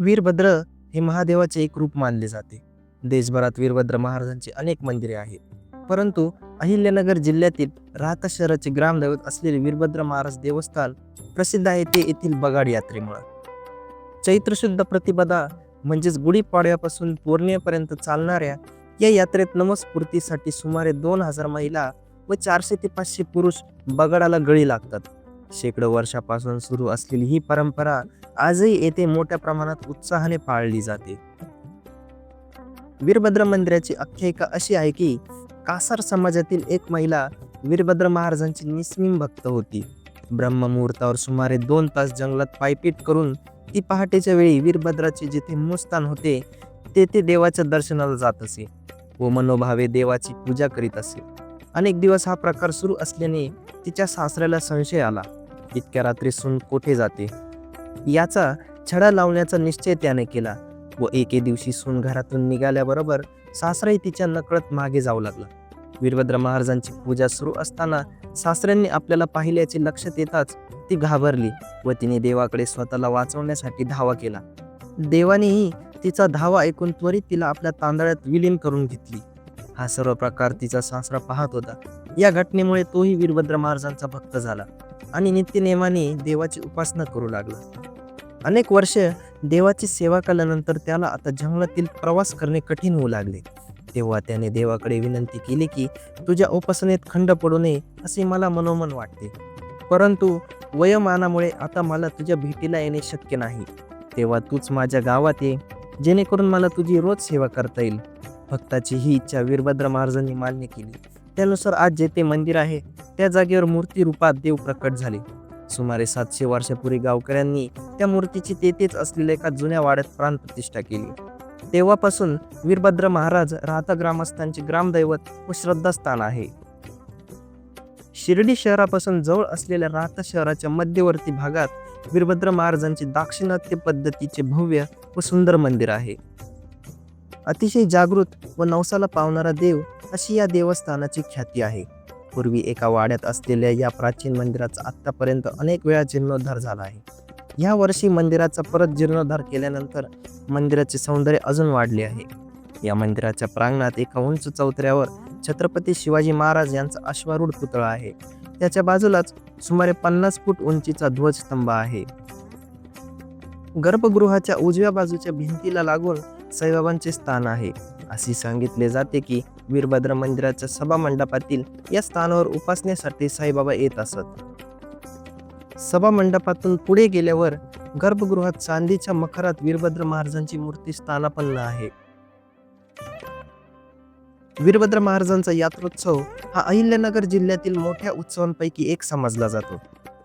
वीरभद्र हे महादेवाचे एक रूप मानले जाते. देशभरात वीरभद्र महाराजांची अनेक मंदिरे आहेत. परंतु अहिल्यानगर जिल्ह्यातील राहता शहराचे ग्रामदैवत असलेले वीरभद्र महाराज देवस्थान प्रसिद्ध आहे ते येथील बगाड यात्रेमुळे. चैत्र शुद्ध प्रतिपदा म्हणजेच गुढीपाडव्यापासून पौर्णिमेपर्यंत चालणाऱ्या या यात्रेत नमस्फूर्तीसाठी सुमारे दोन हजार महिला व चारशे ते पाचशे पुरुष बगाडाला गळी लागतात. शेकडो वर्षापासून सुरू असलेली ही परंपरा आजही येथे मोठ्या प्रमाणात उत्साहाने पाळली जाते. वीरभद्र मंदिराची आख्यायिका अशी आहे की कासार समाजातील एक महिला वीरभद्र महाराजांची निस्मिम भक्त होती. ब्रह्ममुहूर्तावर सुमारे दोन तास जंगलात पायपीट करून ती पहाटेच्या वेळी वीरभद्राचे जिथे मुस्तान होते तेथे देवाच्या दर्शनाला जात असे व मनोभावे देवाची पूजा करीत असे. अनेक दिवस हा प्रकार सुरू असल्याने तिच्या सासऱ्याला संशय आला. इतक्या रात्री सून कोठे जाते? याचा छडा लावण्याचा निश्चय त्याने केला व एके दिवशी सून घरातून निघाल्याबरोबर सासराही तिच्या नकळत मागे जाऊ लागला. वीरभद्र महाराजांची पूजा सुरू असताना सासऱ्यांनी आपल्याला पाहिल्याचे लक्षात येताच ती घाबरली व तिने देवाकडे स्वतःला वाचवण्यासाठी धावा केला. देवानेही तिचा धावा ऐकून त्वरित तिला आपल्या तांदळात विलीन करून घेतली. हा सर्व प्रकार तिचा सासरा पाहत होता. या घटनेमुळे तोही वीरभद्र महाराजांचा भक्त झाला. आणि नित्यनेमाने देवाची उपासना करू लागला. अनेक वर्ष देवाची सेवा केल्यानंतर त्याला आता जंगलातील प्रवास करणे कठीण होऊ लागले. तेव्हा त्याने देवाकडे विनंती केली की तुझ्या उपासनेत खंड पडू नये असे मला मनोमन वाटते. परंतु वयोमानामुळे आता मला तुझ्या भेटीला येणे शक्य नाही. तेव्हा तूच माझ्या गावात ये जेणेकरून मला तुझी रोज सेवा करता येईल. भक्ताची ही इच्छा वीरभद्र महाराजांनी मान्य केली. त्यानुसार आज जेथे मंदिर आहे त्या जागेवर मूर्ती रूपात देव प्रकट झाले. सुमारे सातशे वर्षापूर्वी गावकऱ्यांनी त्या मूर्तीची तेथेच असलेल्या एका जुन्या वाड्यात प्राण प्रतिष्ठा केली. तेव्हापासून वीरभद्र महाराज राहता ग्रामस्थांचे ग्रामदैवत व श्रद्धास्थान आहे. शिर्डी शहरापासून जवळ असलेल्या राहता शहराच्या मध्यवर्ती भागात वीरभद्र महाराजांचे दाक्षिणात्य पद्धतीचे भव्य व सुंदर मंदिर आहे. अतिशय जागृत व नवसाला पावणारा देव अशी या देवस्थानाची ख्याती आहे. पूर्वी एका वाड्यात असलेल्या या प्राचीन मंदिराचा आत्तापर्यंत अनेक वेळा जीर्णोद्धार झाला आहे. या वर्षी मंदिराचा परत जीर्णोद्धार केल्यानंतर मंदिराचे सौंदर्य अजून वाढले आहे. या मंदिराच्या प्रांगणात एका उंच चौतऱ्यावर छत्रपती शिवाजी महाराज यांचा अश्वारूढ पुतळा आहे. त्याच्या बाजूलाच सुमारे पन्नास फूट उंचीचा ध्वजस्तंभ आहे. गर्भगृहाच्या उजव्या बाजूच्या भिंतीला लागून साईबाबांचे स्थान आहे. असे सांगितले जाते की वीरभद्र मंदिराच्या सभा मंडपातील या स्थानावर उपासनेसाठी साईबाबा येत असत. सभा मंडपातून पुढे गेल्यावर गर्भगृहात चांदीच्या मखरात वीरभद्र महाराजांची मूर्ती स्थानापन्न आहे. वीरभद्र महाराजांचा यात्रोत्सव हा अहिल्यानगर जिल्ह्यातील मोठ्या उत्सवांपैकी एक समजला जातो.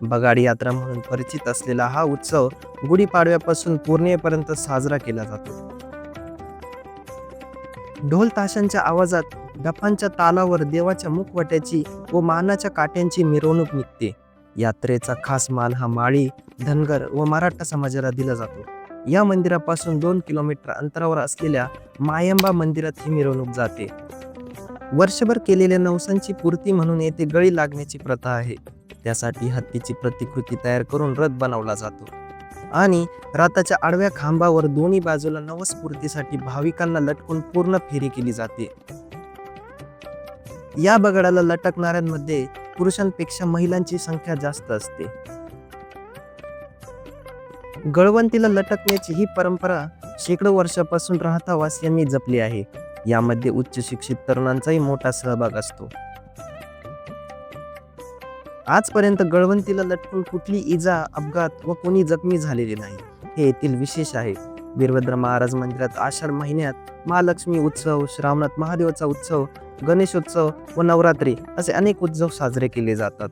बगाडी यात्रा म्हणून परिचित असलेला हा उत्सव गुढीपाडव्यापासून पौर्णिमेपर्यंत साजरा केला जातो. ढोल ताशांच्या आवाजात डफांच्या तालावर देवाच्या मुखवट्याची व मानाच्या काट्यांची मिरवणूक निघते. यात्रेचा खास मान हा माळी धनगर व मराठा समाजाला दिला जातो. या मंदिरापासून दोन किलोमीटर अंतरावर असलेल्या मायंबा मंदिरात ही मिरवणूक जाते. वर्षभर केलेल्या नवसांची पूर्ती म्हणून येथे गळी लागण्याची प्रथा आहे. त्यासाठी हत्तीची प्रतिकृती तयार करून रथ बनवला जातो. आणि रथाच्या आडव्या खांबावर दोन्ही बाजूला नवस्फूर्तीसाठी भाविकांना लटकून पूर्ण फेरी केली जाते. या बगडाला लटकणाऱ्यांमध्ये पुरुषांपेक्षा महिलांची संख्या जास्त असते. गळवंतीला लटकण्याची ही परंपरा शेकडो वर्षापासून राहतावास यांनी जपली आहे. यामध्ये उच्च शिक्षित तरुणांचाही मोठा सहभाग असतो. आजपर्यंत गळवंतीला लटकून कुठली इजा अपघात व कोणी जखमी झालेली नाही हे येथील विशेष आहे. वीरभद्र महाराज मंदिरात आषाढ महिन्यात महालक्ष्मी उत्सव श्रावणात महादेवाचा उत्सव गणेशोत्सव व नवरात्री असे अनेक उत्सव साजरे केले जातात.